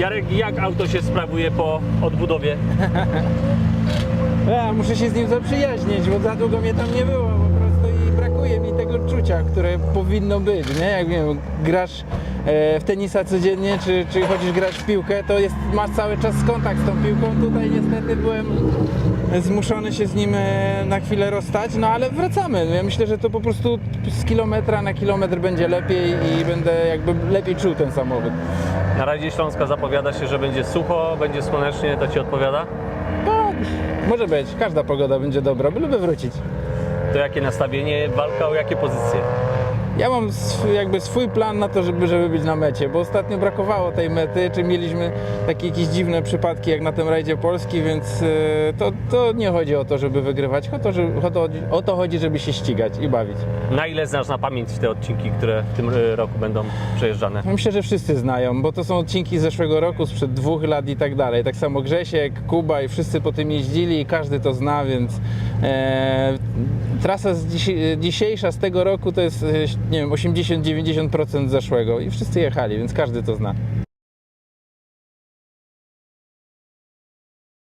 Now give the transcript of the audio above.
Jarek, jak auto się sprawuje po odbudowie? Ja muszę się z nim zaprzyjaźnić, bo za długo mnie tam nie było po prostu i brakuje mi tego czucia, które powinno być, nie? Jak wiem, grasz e, w tenisa codziennie, czy, czy chodzisz grać w piłkę, to jest, masz cały czas kontakt z tą piłką. Tutaj niestety byłem zmuszony się z nim e, na chwilę rozstać, no ale wracamy. Ja myślę, że to po prostu z kilometra na kilometr będzie lepiej i będę jakby lepiej czuł ten samochód. Na Rajdzie Śląska zapowiada się, że będzie sucho, będzie słonecznie, to Ci odpowiada? No, może być, każda pogoda będzie dobra, byleby wrócić. To jakie nastawienie, walka o jakie pozycje? Ja mam sw- jakby swój plan na to, żeby, żeby być na mecie, bo ostatnio brakowało tej mety, czy mieliśmy takie jakieś dziwne przypadki jak na tym rajdzie Polski, więc e, to, to nie chodzi o to, żeby wygrywać, o to, żeby, o, to, o to chodzi, żeby się ścigać i bawić. Na ile znasz na pamięć te odcinki, które w tym y, roku będą przejeżdżane? Myślę, że wszyscy znają, bo to są odcinki z zeszłego roku, sprzed dwóch lat i tak dalej. Tak samo Grzesiek, Kuba i wszyscy po tym jeździli i każdy to zna, więc trasa z dzisiejsza z tego roku to jest, e, nie wiem, 80-90% zeszłego i wszyscy jechali, więc każdy to zna.